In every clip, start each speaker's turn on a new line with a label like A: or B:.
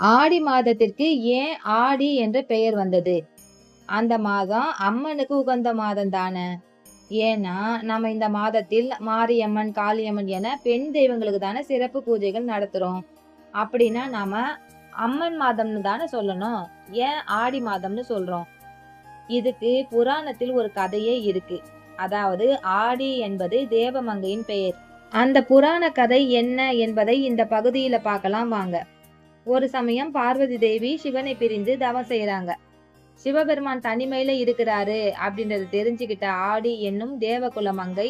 A: ஆடி மாதத்திற்கு ஏன் ஆடி என்ற பெயர் வந்தது? அந்த மாதம் அம்மனுக்கு உகந்த மாதம் தானே. ஏன்னா நம்ம இந்த மாதத்தில் மாரியம்மன் காளியம்மன் என பெண் தெய்வங்களுக்கு தானே சிறப்பு பூஜைகள் நடத்துறோம். அப்படின்னா நாம அம்மன் மாதம்னு தானே சொல்லணும். ஏன் ஆடி மாதம்னு சொல்றோம்? இதுக்கு புராணத்தில் ஒரு கதையே இருக்கு. அதாவது ஆடி என்பது தேவமங்கையின் பெயர். அந்த புராண கதை என்ன என்பதை இந்த பகுதியில பார்க்கலாம் வாங்க. ஒரு சமயம் பார்வதி தேவி சிவனை பிரிந்து தவம் செய்யறாங்க சிவபெருமான் தனிமையில இருக்கிறாரு அப்படின்றத தெரிஞ்சுக்கிட்ட ஆடி என்னும் தேவகுல மங்கை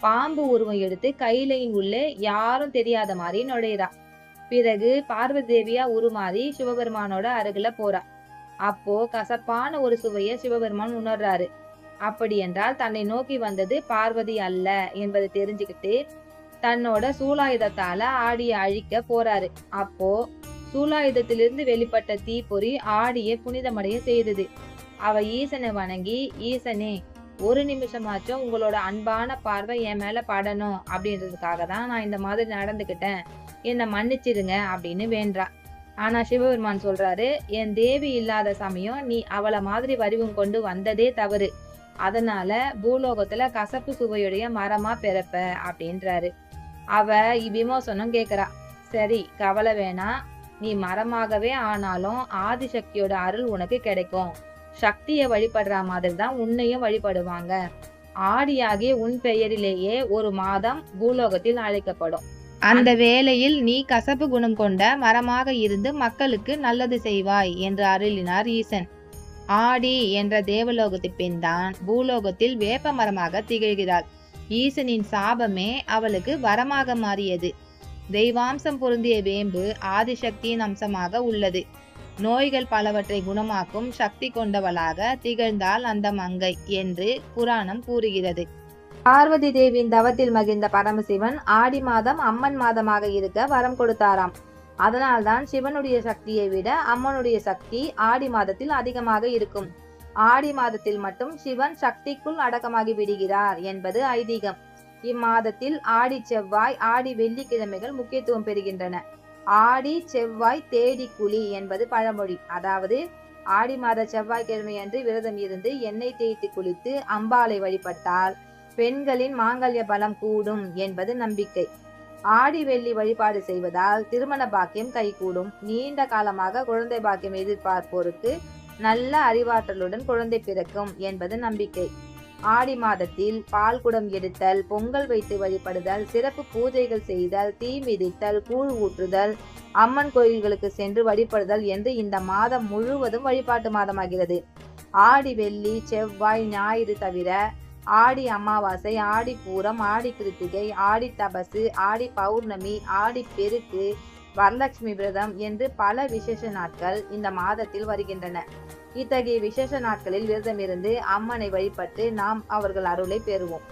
A: பாம்பு உருவம் எடுத்து கையிலையும் உள்ளே யாரும் தெரியாத மாதிரி நுழையிறா. பிறகு பார்வதி தேவியா உருமாறி சிவபெருமானோட அருகில போறா. அப்போ கசப்பான ஒரு சுவையை சிவபெருமான் உணர்றாரு. அப்படி என்றால் தன்னை நோக்கி வந்தது பார்வதி அல்ல என்பதை தெரிஞ்சுக்கிட்டு தன்னோட சூலாயுதத்தால ஆடிய அழிக்க போறாரு. அப்போ சூலாயுதத்திலிருந்து வெளிப்பட்ட தீப்பொறி ஆடிய புனிதமடைய செய்தது. அவ ஈசனை வணங்கி ஈசனே ஒரு நிமிஷமாச்சும் உங்களோட அன்பான பார்வை என் மேல படணும். அப்படின்றதுக்காக தான் நான் இந்த மாதிரி நடந்துக்கிட்டேன். என்னை மன்னிச்சிடுங்க அப்படின்னு வேண்டா. ஆனா சிவபெருமான் சொல்றாரு என் தேவி இல்லாத சமயம் நீ அவளை மாதிரி வரிவம் கொண்டு வந்ததே தவறு. அதனால பூலோகத்துல கசப்பு சுவையுடைய மரமா பிறப்ப அப்படின்றாரு. அவ விமோசனம் கேக்குறா. சரி கவலை வேணாம். நீ மரமாகவே ஆனாலும் ஆதிசக்தியோட அருள் உனக்கு கிடைக்கும். சக்தியை வழிபடுற மாதிரி தான் உன்னையும் வழிபடுவாங்க. ஆடியாகிய உன் பெயரிலேயே ஒரு மாதம் பூலோகத்தில் அழைக்கப்படும். அந்த வேளையில் நீ கசப்பு குணம் கொண்ட மரமாக இருந்து மக்களுக்கு நல்லது செய்வாய் என்று அருளினார் ஈசன். ஆடி என்ற தேவலோகத்து பெண்தான் பூலோகத்தில் வேப்ப மரமாக திகழ்கிறாள். ஈசனின் சாபமே அவளுக்கு வரமாக மாறியது. தெய்வாம்சம் பொருந்திய வேம்பு ஆதிசக்தியின் அம்சமாக உள்ளது. நோய்கள் பலவற்றை குணமாக்கும் சக்தி கொண்டவளாக திகழ்ந்தாள் அந்த மங்கை என்று புராணம் கூறுகிறது. பார்வதி தேவியின் தவத்தில் மகிழ்ந்த பரமசிவன் ஆடி மாதம் அம்மன் மாதமாக இருக்க வரம் கொடுத்தாராம். அதனால்தான் சிவனுடைய சக்தியை விட அம்மனுடைய சக்தி ஆடி மாதத்தில் அதிகமாக இருக்கும். ஆடி மாதத்தில் மட்டும் சிவன் சக்திக்குள் அடக்கமாகி விடுகிறார் என்பது ஐதீகம். இம்மாதத்தில் ஆடி செவ்வாய் ஆடி வெள்ளிக்கிழமைகள் முக்கியத்துவம் பெறுகின்றன. ஆடி செவ்வாய் தேடி குழி என்பது பழமொழி. அதாவது ஆடி மாத செவ்வாய்க்கிழமை அன்று விரதம் இருந்து எண்ணெய் தேய்த்து குளித்து அம்பாளை வழிபட்டால் பெண்களின் மாங்கல்ய பலம் கூடும் என்பது நம்பிக்கை. ஆடி வெள்ளி வழிபாடு செய்வதால் திருமண பாக்கியம் கைகூடும். நீண்ட காலமாக குழந்தை பாக்கியம் எதிர்பார்ப்போருக்கு நல்ல அறிவாற்றலுடன் குழந்தை பிறக்கும் என்பது நம்பிக்கை. ஆடி மாதத்தில் பால் குடம் எடுத்தல் பொங்கல் வைத்து வழிபடுதல் சிறப்பு பூஜைகள் செய்தல் தீ மிதித்தல் கூழ் ஊற்றுதல் அம்மன் கோயில்களுக்கு சென்று வழிபடுதல் என்று இந்த மாதம் முழுவதும் வழிபாட்டு மாதமாகிறது. ஆடி வெள்ளி செவ்வாய் ஞாயிறு தவிர ஆடி அமாவாசை ஆடி பூரம் ஆடி கிருத்திகை ஆடி தபசு ஆடி பௌர்ணமி ஆடி பெருக்கு வரலட்சுமி விரதம் என்று பல விசேஷ நாட்கள் இந்த மாதத்தில் வருகின்றன. இத்தகைய விசேஷ நாட்களில் விரதமிருந்து அம்மனை வழிபட்டு நாம் அவர்கள் அருளை பெறுவோம்.